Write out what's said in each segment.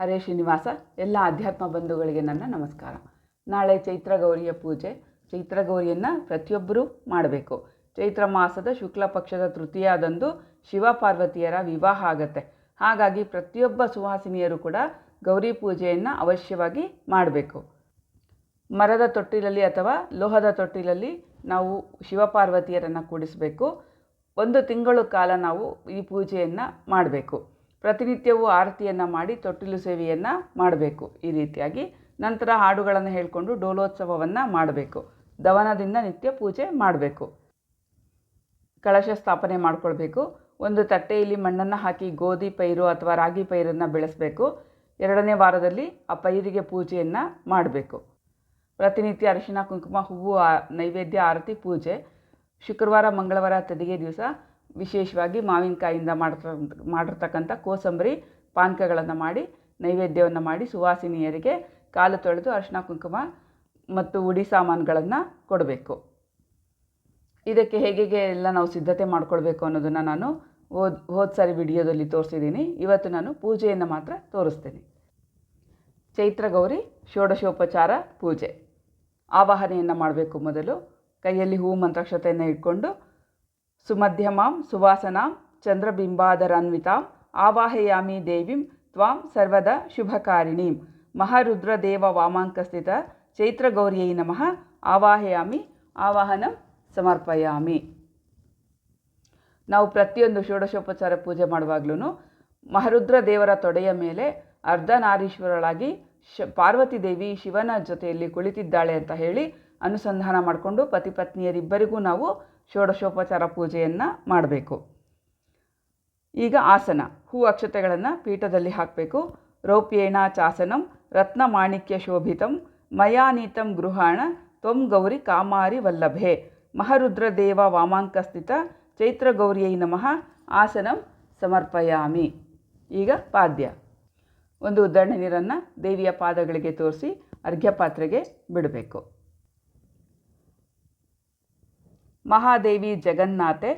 ಹರೇ ಶ್ರೀನಿವಾಸ, ಎಲ್ಲ ಅಧ್ಯಾತ್ಮ ಬಂಧುಗಳಿಗೆ ನನ್ನ ನಮಸ್ಕಾರ. ನಾಳೆ ಚೈತ್ರ ಗೌರಿಯ ಪೂಜೆ. ಚೈತ್ರ ಗೌರಿಯನ್ನು ಪ್ರತಿಯೊಬ್ಬರೂ ಮಾಡಬೇಕು. ಚೈತ್ರ ಮಾಸದ ಶುಕ್ಲ ಪಕ್ಷದ ತೃತೀಯದಂದು ಶಿವ ಪಾರ್ವತಿಯರ ವಿವಾಹ ಆಗತ್ತೆ. ಹಾಗಾಗಿ ಪ್ರತಿಯೊಬ್ಬ ಸುವಾಸಿನಿಯರು ಕೂಡ ಗೌರಿ ಪೂಜೆಯನ್ನು ಅವಶ್ಯವಾಗಿ ಮಾಡಬೇಕು. ಮರದ ತೊಟ್ಟಿಲಲ್ಲಿ ಅಥವಾ ಲೋಹದ ತೊಟ್ಟಿಲಲ್ಲಿ ನಾವು ಶಿವಪಾರ್ವತಿಯರನ್ನು ಕೂಡಿಸಬೇಕು. ಒಂದು ತಿಂಗಳು ಕಾಲ ನಾವು ಈ ಪೂಜೆಯನ್ನು ಮಾಡಬೇಕು. ಪ್ರತಿನಿತ್ಯವೂ ಆರತಿಯನ್ನು ಮಾಡಿ ತೊಟ್ಟಿಲು ಸೇವೆಯನ್ನು ಮಾಡಬೇಕು. ಈ ರೀತಿಯಾಗಿ ನಂತರ ಹಾಡುಗಳನ್ನು ಹೇಳಿಕೊಂಡು ಡೋಲೋತ್ಸವವನ್ನು ಮಾಡಬೇಕು. ದವನದಿಂದ ನಿತ್ಯ ಪೂಜೆ ಮಾಡಬೇಕು. ಕಳಶ ಸ್ಥಾಪನೆ ಮಾಡಿಕೊಳ್ಬೇಕು. ಒಂದು ತಟ್ಟೆಯಲ್ಲಿ ಮಣ್ಣನ್ನು ಹಾಕಿ ಗೋಧಿ ಪೈರು ಅಥವಾ ರಾಗಿ ಪೈರನ್ನು ಬೆಳೆಸಬೇಕು. ಎರಡನೇ ವಾರದಲ್ಲಿ ಆ ಪೈರಿಗೆ ಪೂಜೆಯನ್ನು ಮಾಡಬೇಕು. ಪ್ರತಿನಿತ್ಯ ಅರಿಶಿನ ಕುಂಕುಮ, ಹೂವು ನೈವೇದ್ಯ, ಆರತಿ, ಪೂಜೆ. ಶುಕ್ರವಾರ, ಮಂಗಳವಾರ ತದಿಗೆ ದಿವಸ ವಿಶೇಷವಾಗಿ ಮಾವಿನಕಾಯಿಂದ ಮಾಡ್ತ, ಮಾಡಿರ್ತಕ್ಕಂಥ ಕೋಸಂಬರಿ ಪಾನಕಗಳನ್ನು ಮಾಡಿ, ನೈವೇದ್ಯವನ್ನು ಮಾಡಿ ಸುವಾಸಿನಿಯರಿಗೆ ಕಾಲು ತೊಳೆದು ಅರಿಶಿನ ಕುಂಕುಮ ಮತ್ತು ಉಡಿ ಸಾಮಾನುಗಳನ್ನು ಕೊಡಬೇಕು. ಇದಕ್ಕೆ ಹೇಗೆ ಎಲ್ಲ ನಾವು ಸಿದ್ಧತೆ ಮಾಡಿಕೊಳ್ಬೇಕು ಅನ್ನೋದನ್ನು ನಾನು ಹೋದ ಹೋದ ಸಾರಿ ವಿಡಿಯೋದಲ್ಲಿ ತೋರಿಸಿದ್ದೀನಿ. ಇವತ್ತು ನಾನು ಪೂಜೆಯನ್ನು ಮಾತ್ರ ತೋರಿಸ್ತೀನಿ. ಚೈತ್ರ ಗೌರಿ ಷೋಡಶೋಪಚಾರ ಪೂಜೆ. ಆವಾಹನೆಯನ್ನು ಮಾಡಬೇಕು ಮೊದಲು. ಕೈಯಲ್ಲಿ ಹೂ ಮಂತ್ರಾಕ್ಷತೆಯನ್ನು ಇಟ್ಕೊಂಡು ಸುಮಧ್ಯಮಾಂ ಸುವಾಸನಾಂ ಚಂದ್ರಬಿಂಬಾಧರಾನ್ವಿತಾಂ ಆವಾಹಯಾಮಿ ದೇವಿಂ ತ್ವಾಂ ಸರ್ವದ ಶುಭಕಾರಿಣೀಂ ಮಹಾರುದ್ರದೇವ ವಾಮಾಂಕಸ್ಥಿತ ಚೈತ್ರಗೌರ್ಯೈ ನಮಃ ಆವಾಹಯಾಮಿ ಆವಾಹನಂ ಸಮರ್ಪಯಾಮಿ ನಾವು ಪ್ರತಿಯೊಂದು ಷೋಡಶೋಪಚಾರ ಪೂಜೆ ಮಾಡುವಾಗ್ಲೂ ಮಹರುದ್ರ ದೇವರ ತೊಡೆಯ ಮೇಲೆ ಅರ್ಧನಾರೀಶ್ವರಳಾಗಿ ಶ ಪಾರ್ವತಿ ದೇವಿ ಶಿವನ ಜೊತೆಯಲ್ಲಿ ಕುಳಿತಿದ್ದಾಳೆ ಅಂತ ಹೇಳಿ ಅನುಸಂಧಾನ ಮಾಡಿಕೊಂಡು ಪತಿ ಪತ್ನಿಯರಿಬ್ಬರಿಗೂ ನಾವು ಷೋಡಶೋಪಚಾರ ಪೂಜೆಯನ್ನು ಮಾಡಬೇಕು. ಈಗ ಆಸನ, ಹೂ ಅಕ್ಷತೆಗಳನ್ನು ಪೀಠದಲ್ಲಿ ಹಾಕಬೇಕು. ರೌಪ್ಯೇಣ ಚಾಸನಂ, ರತ್ನ ಮಾಣಿಕ್ಯ ಶೋಭಿತಂ ಮಯಾನೀತಂ ಗೃಹಾಣ, ತ್ವಂ ಗೌರಿ ಕಾಮಾರಿ ವಲ್ಲಭೆ. ಮಹರುದ್ರದೇವ ವಾಮಾಂಕಸ್ಥಿತ ಚೈತ್ರಗೌರಿಯೈ ನಮಃ. ಆಸನಂ ಸಮರ್ಪಯಾಮಿ. ಈಗ ಪಾದ್ಯ. ಒಂದು ಉದ್ದಣ್ಣ ನೀರನ್ನು ದೇವಿಯ ಪಾದಗಳಿಗೆ ತೋರಿಸಿ ಅರ್ಘ್ಯಪಾತ್ರೆಗೆ ಬಿಡಬೇಕು. ಮಹಾದೇವಿ ಜಗನ್ನಾಥೆ,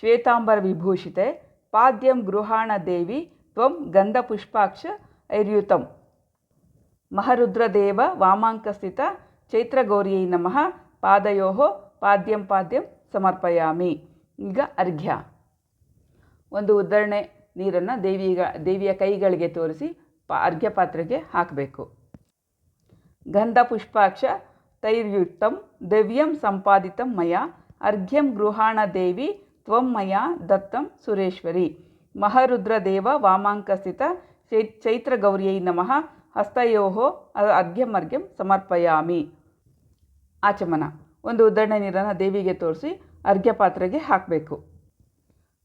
ಶ್ವೇತಾಂಬರ ವಿಭೂಷಿತೆ, ಪಾದ್ಯಂ ಗೃಹಾಣ ದೇವಿ, ತ್ವಂ ಗಂಧಪುಷ್ಪಾಕ್ಷ ಐರ್ಯುತಂ. ಮಹರುದ್ರದೇವ ವಾಮಾಂಕಸ್ಥಿತ, ಚೈತ್ರಗೌರಿಯೈ ನಮಃ ಪಾದಯೋ ಪಾದ್ಯಂ ಪಾದ್ಯಂ ಸಮರ್ಪಯಾಮಿ. ಈಗ ಅರ್ಘ್ಯ. ಒಂದು ಉದ್ದರಣೆ ನೀರನ್ನು ದೇವಿಗ, ದೇವಿಯ ಕೈಗಳಿಗೆ ತೋರಿಸಿ ಪಾ, ಅರ್ಘ್ಯ ಪಾತ್ರೆಗೆ ಹಾಕಬೇಕು. ಗಂಧ ಪುಷ್ಪಾಕ್ಷ ತೈರ್ಯುಕ್ತಂ ದಿವ್ಯಂ ಸಂಪಾದಿತಂ ಮಯ ಅರ್ಘ್ಯಂ ಗೃಹಾಣ ದೇವಿ, ತ್ವಂ ದತ್ತಂ ಸುರೇಶ್ವರಿ. ಮಹರುದ್ರದೇವ ವಾಮಾಂಕಸ್ಥಿತ ಚೈ, ಚೈತ್ರಗೌರ್ಯೈ ನಮಃ. ಹಸ್ತಯೋ ಅರ್ಘ್ಯಂ ಅರ್ಘ್ಯಂ ಸಮರ್ಪಯಾಮಿ. ಆಚಮನ. ಒಂದು ಉದ್ದಣ್ಣ ನೀರನ್ನು ದೇವಿಗೆ ತೋರಿಸಿ ಅರ್ಘ್ಯ ಪಾತ್ರೆಗೆ ಹಾಕಬೇಕು.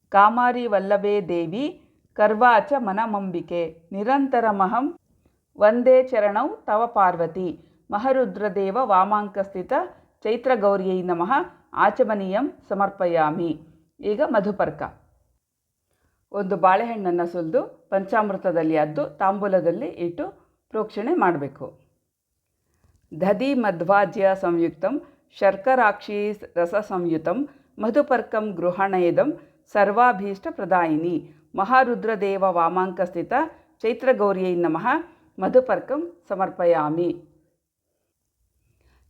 ಕಾಮಾರಿ ವಲ್ಲಭೆ ದೇವಿ, ಕರ್ವಾಚ ಮನಮಂಬಿಕೆ. ನಿರಂತರಮಹಂ ವಂದೇ ಚರಣೌ ತವ ಪಾರ್ವತಿ. ಮಹರುದ್ರದೇವ ವಾಮಾಂಕಸ್ಥಿತ ಚೈತ್ರಗೌರ್ಯೈ ನಮಃ. ಆಚಮನೀಯಂ ಸಮರ್ಪಯಾಮಿ. ಈಗ ಮಧುಪರ್ಕ. ಒಂದು ಬಾಳೆಹಣ್ಣನ್ನು ಸುಲಿದು ಪಂಚಾಮೃತದಲ್ಲಿ ಅದ್ದು ತಾಂಬೂಲದಲ್ಲಿ ಇಟ್ಟು ಪ್ರೋಕ್ಷಣೆ ಮಾಡಬೇಕು. ದಧಿ ಮಧ್ವಾಜ್ಯ ಸಂಯುಕ್ತಂ, ಶರ್ಕರಾಕ್ಷಿ ರಸ ಸಂಯುತಂ, ಮಧುಪರ್ಕಂ ಗೃಹಣೇದಂ ಸರ್ವಾಭೀಷ್ಟ ಪ್ರದಾಯಿನಿ. ಮಹಾರುದ್ರದೇವ ವಾಮಾಂಕಸ್ಥಿತ ಚೈತ್ರಗೌರಿಯೈ ನಮಃ, ಮಧುಪರ್ಕಂ ಸಮರ್ಪಯಾಮಿ.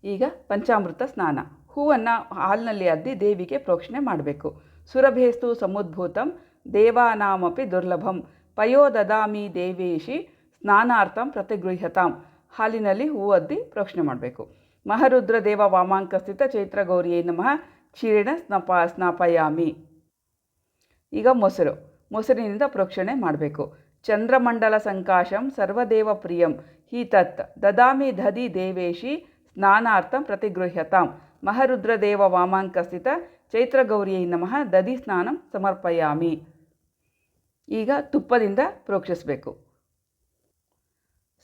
ಈಗ ಪಂಚಾಮೃತ ಸ್ನಾನ. ಹೂವನ್ನು ಹಾಲಿನಲ್ಲಿ ಅದ್ದಿ ದೇವಿಗೆ ಪ್ರೋಕ್ಷಣೆ ಮಾಡಬೇಕು. ಸುರಭೇಸ್ತು ಸಮುದ್ಭೂತಂ, ದೇವಾನಾಮಪಿ ದುರ್ಲಭಂ ಪಯೋ ದದಾಮಿ ದೇವೇಶಿ ಸ್ನಾನಾರ್ಥಂ ಪ್ರತಿಗೃಹ್ಯತಾಂ. ಹಾಲಿನಲ್ಲಿ ಹೂ ಅದ್ದಿ ಪ್ರೋಕ್ಷಣೆ ಮಾಡಬೇಕು. ಮಹರುದ್ರ ದೇವ ವಾಮಾಂಕಸ್ಥಿತ ಚೈತ್ರಗೌರಿಯೇ ನಮಃ, ಕ್ಷೀರಣ ಸ್ನಪ ಸ್ನಾಪಯಾಮಿ. ಈಗ ಮೊಸರು. ಮೊಸರಿನಿಂದ ಪ್ರೋಕ್ಷಣೆ ಮಾಡಬೇಕು. ಚಂದ್ರಮಂಡಲ ಸಂಕಾಶಂ ಸರ್ವದೇವ ಪ್ರಿಯಂ ಹಿ ತತ್ ದದಾಮಿ ದಧಿ ದೇವೇಶಿ ಸ್ನಾನಾರ್ಥಂ ಪ್ರತಿಗೃಹ್ಯತಾಂ. ಮಹರುದ್ರದೇವ ವಾಮಾಂಕಸ್ಥಿತ ಚೈತ್ರಗೌರಿಯೈ ನಮಃ ದಧಿ ಸ್ನಾನಂ ಸಮರ್ಪಯಾಮಿ. ಈಗ ತುಪ್ಪದಿಂದ ಪ್ರೋಕ್ಷಿಸಬೇಕು.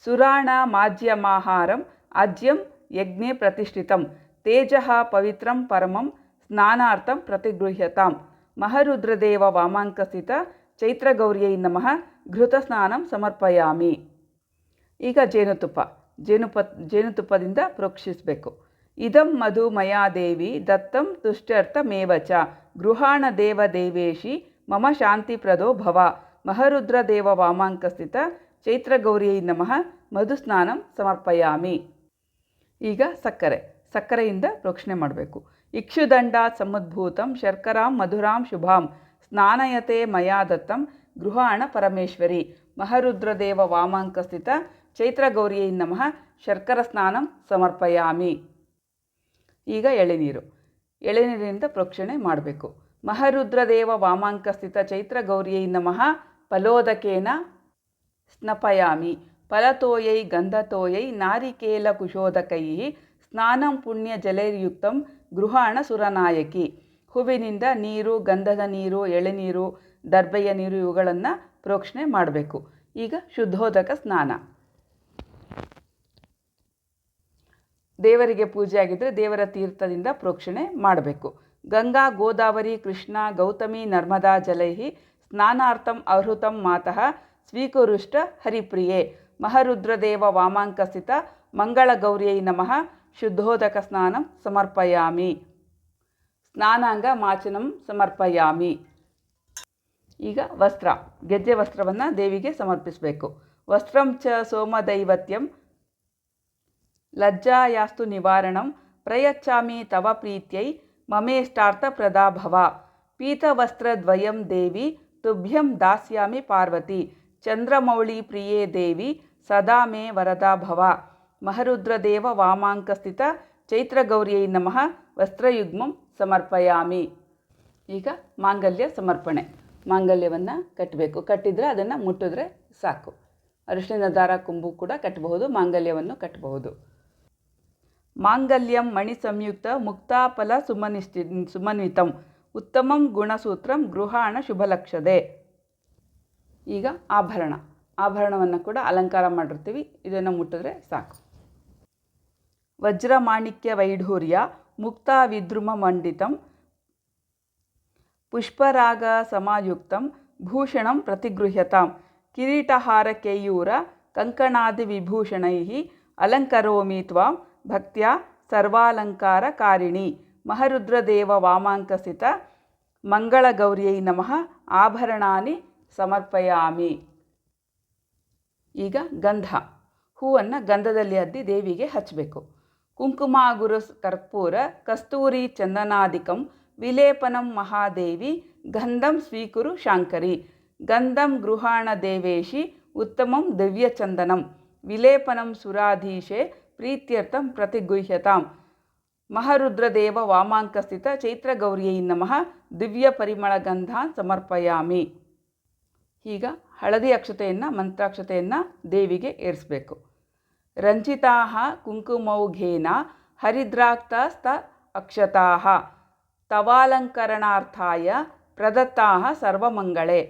ಸುರಾಣ ಮಾಜ್ಯಮಾಹಾರಂ ಅಜ್ಯಂ ಯಜ್ಞೆ ಪ್ರತಿಷ್ಠಿತಂ ತೇಜ ಪವಿತ್ರಂ ಪರಮಂ ಸ್ನಾನಾರ್ಥಂ ಪ್ರತಿಗೃಹ್ಯತಾಂ. ಮಹರುದ್ರದೇವ ವಾಮಾಂಕಸ್ಥಿತ ಚೈತ್ರಗೌರಿಯೈ ನಮಃ ಘೃತಸ್ನಾನಂ ಸಮರ್ಪಯಾಮಿ. ಈಗ ಜೇನುತುಪ್ಪ. ಜೇನುಪ, ಜೇನುತುಪ್ಪದಿಂದ ಪ್ರೋಕ್ಷಿಸಬೇಕು. ಇದಂ ಮಧು ಮಯಾ ದತ್ತಂ ತುಷ್ಟ್ಯರ್ಥಮೇವ ಚ. ಗೃಹಾಣ ದೇವ ದೇವೇಶಿ ಮಮ ಶಾಂತಿಪ್ರದೋ ಭವ. ಮಹರುದ್ರದೇವ ವಾಮಾಂಕಸ್ಥಿತ ಚೈತ್ರಗೌರಿಯೈ ನಮಃ. ಮಧುಸ್ನಾನಂ ಸಮರ್ಪಯಾಮಿ. ಈಗ ಸಕ್ಕರೆ. ಸಕ್ಕರೆಯಿಂದ ಪ್ರೋಕ್ಷಣೆ ಮಾಡಬೇಕು. ಇಕ್ಷುದಂಡಾತ್ ಸಮದ್ಭೂತಂ ಶರ್ಕರಾಂ ಮಧುರಾಂ ಶುಭಾಂ. ಸ್ನಾನಯತೆ ಮಯಾ ದತ್ತಂ ಗೃಹಾಣ ಪರಮೇಶ್ವರಿ. ಮಹರುದ್ರದೇವ ವಾಮಾಂಕಸ್ಥಿತ ಚೈತ್ರಗೌರಿಯೈ ನಮಃ. ಶರ್ಕರ ಸ್ನಾನಂ ಸಮರ್ಪಯಾಮಿ. ಈಗ ಎಳೆನೀರು. ಎಳೆನೀರಿನಿಂದ ಪ್ರೋಕ್ಷಣೆ ಮಾಡಬೇಕು. ಮಹರುದ್ರದೇವ ಚೈತ್ರ ಗೌ รียೈ ನಮಃ ಫಲೋದಕೇನ ಸ್ನಪಯಾಮಿ. ಫಲತೋಯೈ ಗಂಧತೋಯೈ ನಾರಿಕೇಲ ಕುಶೋದಕೈ ಸ್ನಾನಂ ಪುಣ್ಯ ಜಲೈರ್ಯುಕ್ತಂ ಗೃಹಾಣ ಸುರನಾಯಕಿ. ಹೂವಿನಿಂದ ನೀರು, ಗಂಧದ ನೀರು, ಎಳೆನೀರು ದರ್ಬೆಯ ನೀರು ಇವುಗಳನ್ನು ಪ್ರೋಕ್ಷಣೆ ಮಾಡಬೇಕು. ಈಗ ಶುದ್ಧೋದಕ ಸ್ನಾನ. ದೇವರಿಗೆ ಪೂಜೆ ಆಗಿದ್ದರೆ ದೇವರ ತೀರ್ಥದಿಂದ ಪ್ರೋಕ್ಷಣೆ ಮಾಡಬೇಕು. ಗಂಗಾ, ಗೋದಾವರಿ, ಕೃಷ್ಣ, ಗೌತಮಿ, ನರ್ಮದಾ, ಜಲೈಹಿ, ಸ್ನಾನಾರ್ಥಂ ಅಹೃತಂ ಮಾತಃ, ಸ್ವೀಕುರುಷ್ಟ, ಹರಿಪ್ರಿಯೆ, ಮಹರುದ್ರದೇವ ವಾಮಾಂಕಸ್ಥಿತ ಮಂಗಳಗೌರ್ಯೈ ನಮಃ, ಶುದ್ಧೋದಕ ಸ್ನಾನಂ ಸಮರ್ಪಯಾಮಿ. ಸ್ನಾನಾಂಗ ಮಾಚನಂ ಸಮರ್ಪಯಾಮಿ. ಈಗ ವಸ್ತ್ರ, ಗೆಜ್ಜೆ ವಸ್ತ್ರವನ್ನು ದೇವಿಗೆ ಸಮರ್ಪಿಸಬೇಕು. ವಸ್ತ್ರಂ ಚ ಸೋಮದೈವತ್ಯಂ ಲಜ್ಜಾಯಾಸ್ತು ನಿವಾರಣಂ ಪ್ರಯಚ್ಛಾಮಿ ತವ ಪ್ರೀತ್ಯೈ ಮಮೇಷ್ಟಾರ್ಥ ಪ್ರದಾಭವ ಪೀತವಸ್ತ್ರದ್ವಯಂ ದೇವಿ ತುಭ್ಯಂ ದಾಸ್ಯಾಮಿ ಪಾರ್ವತಿ. ಚಂದ್ರಮೌಳಿ ಪ್ರಿಯೇ ದೇವಿ ಸದಾ ಮೇ ವರದಾ ಭವ. ಮಹರುದ್ರದೇವ ವಾಮಾಂಕಸ್ಥಿತ ಚೈತ್ರಗೌರಿಯೈ ನಮಃ ವಸ್ತ್ರಯುಗ್ಮಂ ಸಮರ್ಪಯಾಮಿ. ಈಗ ಮಾಂಗಲ್ಯ ಸಮರ್ಪಣೆ. ಮಾಂಗಲ್ಯವನ್ನು ಕಟ್ಟಬೇಕು ಕಟ್ಟಿದರೆ ಅದನ್ನು ಮುಟ್ಟಿದ್ರೆ ಸಾಕು. ಅರಿಶಿನ ದಾರ ಕೊಂಬು ಕೂಡ ಕಟ್ಟಬಹುದು ಮಾಂಗಲ್ಯವನ್ನು ಕಟ್ಟಬಹುದು ಮಾಂಗಲ್ಯಂ ಮಣಿ ಸಂಯುಕ್ತ ಮುಕ್ತಾಫಲ ಸುಮನ್ವಿತಂ. ಉತ್ತಮಂ ಗುಣಸೂತ್ರಂ ಗೃಹಾಣ ಶುಭಲಕ್ಷದೆ. ಈಗ ಆಭರಣ. ಆಭರಣವನ್ನು ಕೂಡ ಅಲಂಕಾರ ಮಾಡಿರ್ತೀವಿ. ಇದನ್ನು ಮುಟ್ಟಿದ್ರೆ ಸಾಕು. ವಜ್ರ ಮಾಣಿಕ್ಯ ವೈಢೂರ್ಯ ಮುಕ್ತ ವಿದ್ರುಮ ಮಂಡಿತಂ. ಪುಷ್ಪರಾಗ ಸಮಾಯುಕ್ತಂ. ಭೂಷಣಂ ಪ್ರತಿಗೃಹ್ಯತಾಂ. ಕಿರೀಟಹಾರ ಕೇಯೂರ ಕಂಕಣಾದಿ ವಿಭೂಷಣೈ. ಅಲಂಕರೋಮಿ ತ್ವಾಂ. ಭಕ್ತ್ಯ ಸರ್ವಾಲಂಕಾರಕಾರಿಣಿ ಮಹರುದ್ರದೇವ ವಾಮಾಂಕಸಿತ ಮಂಗಳಗೌರಿಯೈ ನಮಃ, ಆಭರಣಾನಿ ಸಮರ್ಪಯಾಮಿ. ಈಗ ಗಂಧ. ಹೂವನ್ನು ಗಂಧದಲ್ಲಿ ಅದ್ದಿ ದೇವಿಗೆ ಹಚ್ಚಬೇಕು ಕುಂಕುಮ ಗುರು ಕರ್ಪೂರ, ಕಸ್ತೂರಿ ಚಂದನಾದಿಕಂ ವಿಲೇಪನಂ ಮಹಾದೇವಿ, ಗಂಧಂ ಸ್ವೀಕುರು ಶಾಂಕರಿ. ಗಂಧಂ ಗೃಹಾಣ ದೇವೇಶಿ, ಉತ್ತಮಂ ದಿವ್ಯಚಂದನಂ. ವಿಲೇಪನಂ ಸುರಾಧೀಶೆ ಪ್ರೀತ್ಯರ್ಥಂ ಪ್ರತಿಗುಹ್ಯತಾಂ. ಮಹರುದ್ರದೇವ ವಾಮಾಂಕಸ್ಥಿತ ಚೈತ್ರಗೌರಿಯೈ ನಮಃ ದಿವ್ಯ ಪರಿಮಳ ಸಮರ್ಪಯಾಮಿ. ಈಗ ಹಳದಿ ಅಕ್ಷತೆಯನ್ನು, ಮಂತ್ರಾಕ್ಷತೆಯನ್ನು ದೇವಿಗೆ ಏರಿಸಬೇಕು. ರಂಜಿತಾ ಕುಂಕುಮೌಘೇನ ಹರಿದ್ರಾಕ್ತಸ್ತ ಅಕ್ಷತಾ ತವಾಲಂಕರಣಾರ್ಥಾಯ ಪ್ರದತ್ತಾ ಸರ್ವಮಂಗಳೇ.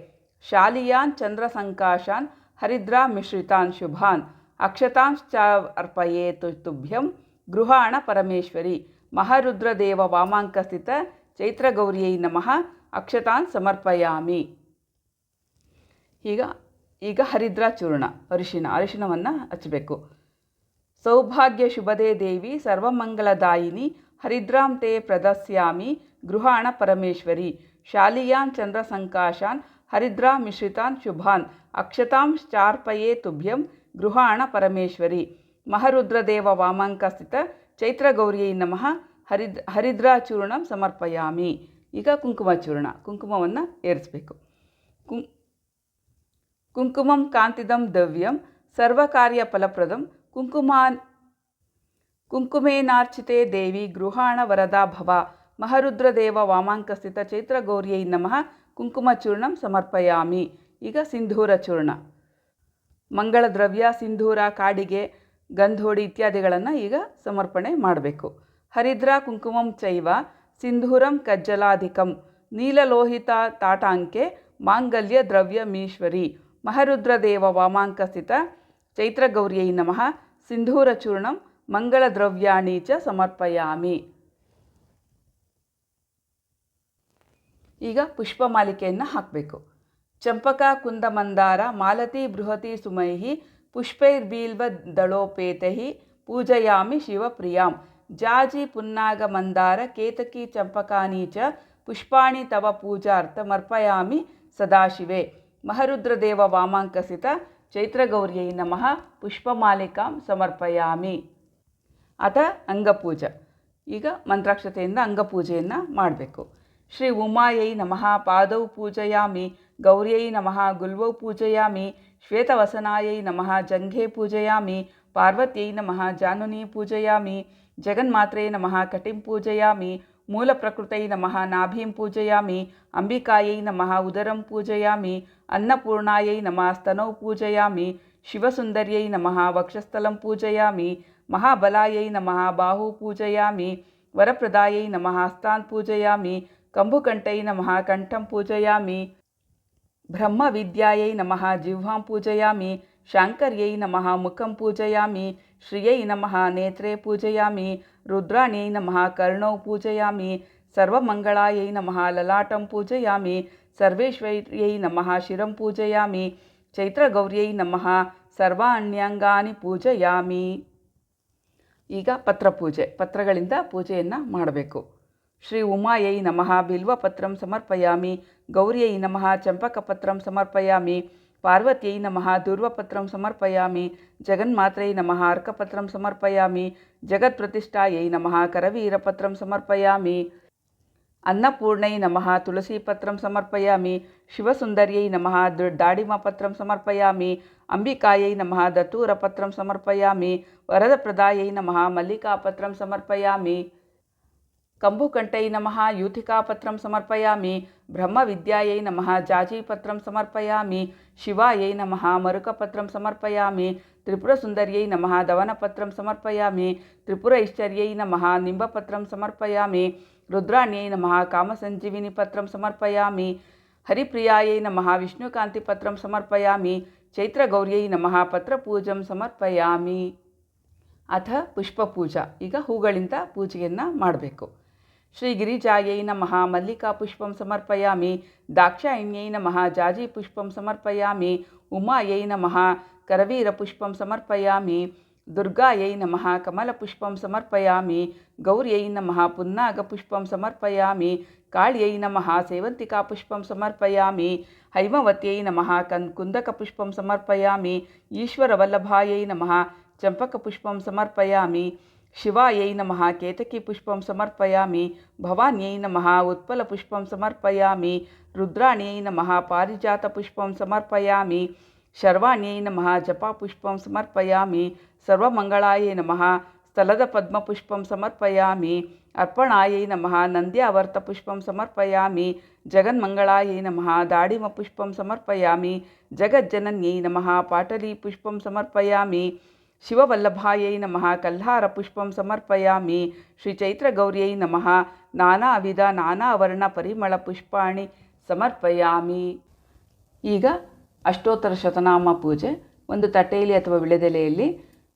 ಶಾಲಿಯಾನ್ ಚಂದ್ರಸಂಕಾಶಾನ್ ಹರಿದ್ರಾ ಮಿಶ್ರಿತಾನ್ ಶುಭಾನ್. ಅಕ್ಷತಾಂಶ್ಚ ಅರ್ಪಯೇತು ತುಭ್ಯಂ ಗೃಹಾಣ ಪರಮೇಶ್ವರಿ ಮಹಾರುದ್ರದೇವ ವಾಮಾಂಕಸ್ಥಿತ ಚೈತ್ರಗೌರಿಯೈ ನಮಃ ಅಕ್ಷತಾನ್ ಸಮರ್ಪಯಾಮಿ ಈಗ ಈಗ ಹರಿದ್ರಾ ಚೂರ್ಣ ಅರಿಶಿನ ಅರಿಶಿನವನ್ನು ಹಚ್ಚಬೇಕು ಸೌಭಾಗ್ಯ ಶುಭದೇ ದೇವಿ ಸರ್ವಮಂಗಲದಾಯಿನಿ ಹರಿದ್ರಾಂ ತೇ ಪ್ರದಸ್ಯಾಮಿ ಗೃಹಾಣ ಪರಮೇಶ್ವರಿ ಶಾಲಿಯಾನ್ ಚಂದ್ರಸಂಕಾಶಾನ್ ಹರಿದ್ರಾ ಮಿಶ್ರಿತಾನ್ ಶುಭಾನ್ ಅಕ್ಷತಾಂಶ್ಚಾರ್ಪಯೇ ತುಭ್ಯಂ ಗೃಹಾಣ ಪರಮೇಶ್ವರಿ. ಮಹರುದ್ರದೇವ ವಾಮಾಂಕ ವಾಮಾಂಕಸ್ಥಿತ ಚೈತ್ರಗೌರಿಯೈ ನಮಃ. ಹರಿದ್ ಹರಿದ್ರಾ ಚೂರ್ಣಂ ಸಮರ್ಪಯಾಮಿ. ಈಗ ಕುಂಕುಮ ಚೂರ್ಣ. ಕುಂಕುಮವನ್ನು ಏರಿಸಬೇಕು. ಕುಂ, ಕುಂಕುಮಂ ಕಾಂತಿದಂ ದವ್ಯಂ ಸರ್ವಕಾರ್ಯ ಫಲಪ್ರದಂ. ಕುಂಕುಮಾನ್, ಕುಂಕುಮೇನಾರ್ಚಿತೆ ದೇವಿ ಗೃಹಾಣ ವರದಾ ಭವ. ಮಹರುದ್ರದೇವ ವಾಮಾಂಕ ವಾಮಾಂಕಸ್ಥಿತ ಚೈತ್ರಗೌರ್ಯೈ ನಮಃ. ಕುಂಕುಮಚೂರ್ಣಂ ಸಮರ್ಪಯಾಮಿ. ಈಗ ಸಿಂಧೂರ ಚೂರ್ಣ. ಮಂಗಳ ದ್ರವ್ಯ, ಸಿಂಧೂರ, ಕಾಡಿಗೆ, ಗಂಧೋಡಿ ಇತ್ಯಾದಿಗಳನ್ನು ಈಗ ಸಮರ್ಪಣೆ ಮಾಡಬೇಕು. ಹರಿದ್ರ ಕುಂಕುಮಂ ಚೈವ, ಸಿಂಧೂರಂ ಕಜ್ಜಲಾಧಿಕಂ, ನೀಲಲೋಹಿತ ತಾಟಾಂಕೆ, ಮಾಂಗಲ್ಯ ದ್ರವ್ಯ ಮೀಶ್ವರಿ ಮಹರುದ್ರದೇವ ವಾಮಾಂಕಸ್ಥಿತ ಚೈತ್ರಗೌರ್ಯೈ ನಮಃ ಸಿಂಧೂರಚೂರ್ಣಂ ಮಂಗಳದ್ರವ್ಯಾಣಿ ಚ ಸಮರ್ಪಯಾಮಿ. ಈಗ ಪುಷ್ಪಮಾಲಿಕೆಯನ್ನು ಹಾಕಬೇಕು. ಚಂಪಕ ಕುಂದಮಂದಾರ ಮಾಲತಿ ಬೃಹತಿ ಸುಮೈಹಿ ಪುಷ್ಪೈರ್ಬೀಲ್ವ ದಳೋಪೇತೈ ಪೂಜಯಾಮಿ ಶಿವಪ್ರಿಯಾಂ. ಜಾಜಿ ಪುನ್ನಾಗ ಮಂದಾರ ಕೇತಕಿ ಚಂಪಕಾನಿ ಚ ಪುಷ್ಪಾಣಿ ತವ ಪೂಜಾರ್ಥಮರ್ಪಯಾಮಿ ಸದಾಶಿವೆ. ಮಹರುದ್ರದೇವ ವಾಮಾಂಕಸಿತ ಚೈತ್ರಗೌರ್ಯೈ ನಮಃ ಪುಷ್ಪಮಾಲಿಕಾಂ ಸಮರ್ಪಯಾಮಿ. ಅಥ ಅಂಗಪೂಜ. ಈಗ ಮಂತ್ರಾಕ್ಷತೆಯಿಂದ ಅಂಗಪೂಜೆಯನ್ನು ಮಾಡಬೇಕು. ಶ್ರೀ ಉಮಾಯೈ ನಮಃ ಪಾದೌ ಪೂಜಯಾಮಿ ಗೌರ್ಯೈ ನಮಃ ಗುಲ್ವೌ ಪೂಜಯಾಮಿ ಶ್ವೇತವಸನಾಯೈ ನಮಃ ಜಂಘೆ ಪೂಜಯಾಮಿ ಪಾರ್ವತ್ಯೈ ನಮಃ ಜಾನುನಿ ಪೂಜಯಾಮಿ ಜಗನ್ಮಾತ್ರೇ ನಮಃ ಕಟಿಂ ಪೂಜಯಾಮಿ ಮೂಲಪ್ರಕೃತೈ ನಮಃ ನಾಭೀಂ ಪೂಜಯಾಮಿ ಅಂಬಿಕಾಯೈ ನಮಃ ಉದರಂ ಪೂಜಯಾಮಿ ಅನ್ನಪೂರ್ಣಾಯೈ ನಮಃ ಸ್ತನೌ ಪೂಜಯಾಮಿ ಶಿವಸುಂದರ್ಯೈ ನಮಃ ವಕ್ಷಸ್ಥಲಂ ಪೂಜಯಾಮಿ ಮಹಾಬಲಾಯೈ ನಮಃ ಬಾಹು ಪೂಜಯಾಮಿ ವರಪ್ರದಾಯೈ ನಮಃ ಹಸ್ತಾನ್ ಪೂಜಯಾಮಿ ಕಂಬುಕಂಠೈ ನಮಃ ಕಂಠಂ ಪೂಜಯಾಮಿ ಬ್ರಹ್ಮವಿದ್ಯಾಯೈ ನಮಃ ಜಿಹ್ವಾಂ ಪೂಜಯಾಮಿ ಶಾಂಕರ್ಯೈ ನಮಃ ಮುಖಂ ಪೂಜಯಾಮಿ ಶ್ರಿಯೈ ನಮಃ ನೇತ್ರೇ ಪೂಜಯಾಮಿ ರುದ್ರಾಣ್ಯೈ ನಮಃ ಕರ್ಣೌ ಪೂಜಯಾಮಿ ಸರ್ವಮಂಗಳಾಯೈ ನಮಃ ಲಲಾಟಂ ಪೂಜಯಾಮಿ ಸರ್ವೇಶ್ವರ್ಯೈ ನಮಃ ಶಿರಂ ಪೂಜಯಾಮಿ ಚೈತ್ರಗೌರ್ಯೈ ನಮಃ ಸರ್ವಾಣ್ಯಾಂಗಾನಿ ಪೂಜಯಾಮಿ ಈಗ ಪತ್ರಪೂಜೆ, ಪತ್ರಗಳಿಂದ ಪೂಜೆಯನ್ನು ಮಾಡಬೇಕು. ಶ್ರೀ ಉಮಾಯೈ ನಮಃ ಬಿಲ್ವಪತ್ರಂ ಸಮರ್ಪಯಾಮಿ ಗೌರ್ಯೈ ನಮಃ ಚಂಪಕಪತ್ರಂ ಸಮರ್ಪಯಾಮಿ ಪಾರ್ವತ್ಯೈ ನಮಃ ದುರ್ವಪತ್ರಂ ಸಮರ್ಪಯಾಮಿ ಜಗನ್ಮಾತ್ರೈ ನಮಃ ಅರ್ಕಪತ್ರಂ ಸಮರ್ಪಯಾಮಿ ಜಗತ್ಪ್ರತಿಷ್ಠಾಯೈ ನಮಃ ಕರವೀರಪತ್ರಂ ಸಮರ್ಪಯಾಮಿ ಅನ್ನಪೂರ್ಣೈ ನಮಃ ತುಳಸೀಪತ್ರಂ ಸಮರ್ಪಯಾಮಿ ಶಿವಸುಂದರ್ಯೈ ನಮಃ ದು- ದಾಡಿಮಪತ್ರಂ ಸಮರ್ಪಯಾಮಿ ಅಂಬಿಕಾಯೈ ನಮಃ ದತ್ತೂರಪತ್ರಂ ಸಮರ್ಪಯಾಮಿ ವರದಪ್ರದಾಯೈ ನಮಃ ಮಲ್ಲಿಕಾಪತ್ರಂ ಸಮರ್ಪಯಾಮಿ ಕಂಬುಕಂಠೈ ನಮಃ ಯೂಥಿಕಾಪತ್ರಂ ಸಮರ್ಪಯಾಮಿ, ಬ್ರಹ್ಮವಿದ್ಯಾಯೈ ನಮಃ ಜಾಜೀಪತ್ರಂ ಸಮರ್ಪಯಾಮಿ, ಶಿವಾಯೈ ನಮಃ ಮರುಕಪತ್ರಂ ಸಮರ್ಪಯಾಮಿ ತ್ರಿಪುರಸುಂದರ್ಯೈ ನಮಃ ದವನಪತ್ರಂ ಸಮರ್ಪಯಾಮಿ ತ್ರಿಪುರೈಶ್ಚರ್ಯೈ ನಮಃ ನಿಂಬಪತ್ರಂ ಸಮರ್ಪಯಾಮಿ, ರುದ್ರಾಣ್ಯೈ ನಮಃ, ಕಾಮಸಂಜೀವಿನಿ ಪತ್ರಂ ಸಮರ್ಪಯಾಮಿ, ಹರಿಪ್ರಿಯಾಯೈ ನಮಃ ವಿಷ್ಣುಕಾಂತಿಪತ್ರಂ ಸಮರ್ಪಯಾಮಿ ಚೈತ್ರಗೌರ್ಯೈ ನಮಃ ಪತ್ರಪೂಜಂ ಸಮರ್ಪಯಾಮಿ. ಅಥ ಪುಷ್ಪಪೂಜಾ ಈಗ ಹೂಗಳಿಂದ ಪೂಜೆಯನ್ನು ಮಾಡಬೇಕು. ಶ್ರೀ ಗಿರಿಜಾಯೈ ನಮಃ ಮಲ್ಲಿಕಾ ಪುಷ್ಪಂ ಸಮರ್ಪಯಾಮಿ ದಾಕ್ಷಾಯಿಣ್ಯೈ ನಮಃ ಜಾಜಿ ಪುಷ್ಪಂ ಸಮರ್ಪಯಾಮಿ ಉಮಾಯೈ ನಮಃ ಕರವೀರ ಪುಷ್ಪಂ ಸಮರ್ಪಯಾಮಿ ದುರ್ಗಾಯೈ ನಮಃ ಕಮಲಪುಷ್ಪಂ ಸಮರ್ಪಯಾಮಿ ಗೌರ್ಯೈ ನಮಃ ಪುನ್ನಾಗಪುಷ್ಪಂ ಸಮರ್ಪಯಾಮಿ ಕಾಳ್ಯೈ ನಮಃ ಸೇವಂತಿಕಾ ಪುಷ್ಪಂ ಸಮರ್ಪಯಾಮಿ ಹೈಮವತ್ಯೈ ನಮಃ ಕನ್ ಕುಂದಕಪುಷ್ಪಂ ಸಮರ್ಪಯಾಮಿ ಈಶ್ವರವಲ್ಲಭಾಯೈ ನಮಃ ಚಂಪಕಪುಷ್ಪಂ ಸಮರ್ಪಯಾಮಿ ಶಿವಾಯೈ ನಮಃ ಕೇತಕಿಪುಷ್ಪಂ ಸಮರ್ಪಯಾಮಿ ಭವಾನ್ಯೈ ನಮಃ ಉತ್ಪಲಪುಷ್ಪಂ ಸಮರ್ಪಯಾಮಿ ರುದ್ರಾಣ್ಯೈ ನಮಃ ಪಾರಿಜಾತಪುಷ್ಪಂ ಸಮರ್ಪಯಾಮಿ ಶರ್ವಾಣ್ಯೈ ನಮಃ ಜಪಾಪುಷ್ಪಂ ಸಮರ್ಪಯಾಮಿ ಸರ್ವಮಂಗಳಾಯೈ ನಮಃ ಸ್ಥಳದ ಪದ್ಮಪುಷ್ಪಂ ಸಮರ್ಪಯಾಮಿ ಅರ್ಪಣಾಯೈ ನಮಃ ನಂದ್ಯಾವರ್ತಪುಷ್ಪಂ ಸಮರ್ಪಯಾಮಿ ಜಗನ್ಮಂಗಳಾಯೈ ನಮಃ ದಾಡಿಮಪುಷ್ಪಂ ಸಮರ್ಪಯಾಮಿ ಜಗಜ್ಜನನ್ಯೈ ನಮಃ ಕಲ್ಹಾರ ಪುಷ್ಪಂ ಸಮರ್ಪಯಾಮಿ ಶ್ರೀ ಚೈತ್ರ ಗೌರಿಯೈ ನಮಃ ನಾನಾ ವಿಧ ನಾನಾ ವರ್ಣ ಪರಿಮಳ ಪುಷ್ಪಾಣಿ ಸಮರ್ಪಯಾಮಿ. ಈಗ ಅಷ್ಟೋತ್ತರ ಶತನಾಮ ಪೂಜೆ. ಒಂದು ತಟ್ಟೆಯಲ್ಲಿ ಅಥವಾ ವಿಳೆದೆಲೆಯಲ್ಲಿ